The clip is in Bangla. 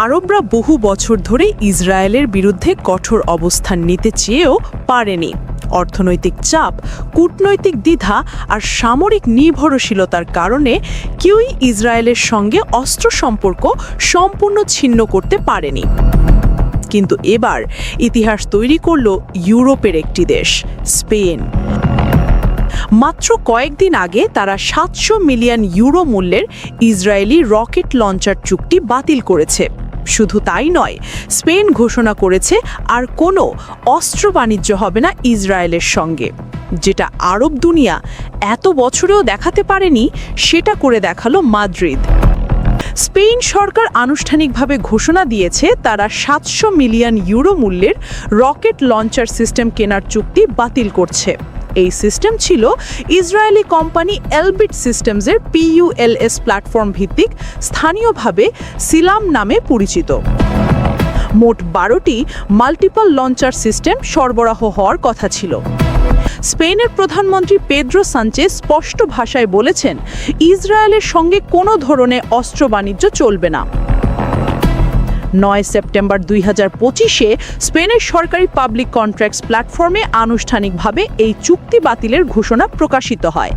আরবরা বহু বছর ধরে ইসরায়েলের বিরুদ্ধে কঠোর অবস্থান নিতে চেয়েও পারেনি। অর্থনৈতিক চাপ, কূটনৈতিক দ্বিধা আর সামরিক নির্ভরশীলতার কারণে কেউই ইসরায়েলের সঙ্গে অস্ত্র সম্পর্ক সম্পূর্ণ ছিন্ন করতে পারেনি। কিন্তু এবার ইতিহাস তৈরি করল ইউরোপের একটি দেশ, স্পেন। মাত্র কয়েকদিন আগে তারা সাতশো মিলিয়ন ইউরো মূল্যের ইসরায়েলি রকেট লঞ্চার চুক্তি বাতিল করেছে। শুধু তাই নয়, স্পেন ঘোষণা করেছে আর কোনো অস্ত্র বাণিজ্য হবে না ইসরায়েলের সঙ্গে। যেটা আরব দুনিয়া এত বছরেও দেখাতে পারেনি, সেটা করে দেখাল মাদ্রিদ। স্পেন সরকার আনুষ্ঠানিকভাবে ঘোষণা দিয়েছে তারা সাতশো মিলিয়ন ইউরো মূল্যের রকেট লঞ্চার সিস্টেম কেনার চুক্তি বাতিল করছে। এই সিস্টেম ছিল ইসরায়েলি কোম্পানি এলবিট সিস্টেমসের পিইউএলএস প্ল্যাটফর্ম ভিত্তিক, স্থানীয়ভাবে সিলাম নামে পরিচিত। মোট বারোটি মাল্টিপল লঞ্চার সিস্টেম সরবরাহ হওয়ার কথা ছিল। স্পেনের প্রধানমন্ত্রী পেদ্রো সাঞ্চেজ স্পষ্ট ভাষায় বলেছেন, ইসরায়েলের সঙ্গে কোনো ধরনের অস্ত্র বাণিজ্য চলবে না। নয় সেপ্টেম্বর দুই হাজার পঁচিশে স্পেনের সরকারি পাবলিক কন্ট্রাক্টস প্ল্যাটফর্মে আনুষ্ঠানিকভাবে এই চুক্তি বাতিলের ঘোষণা প্রকাশিত হয়।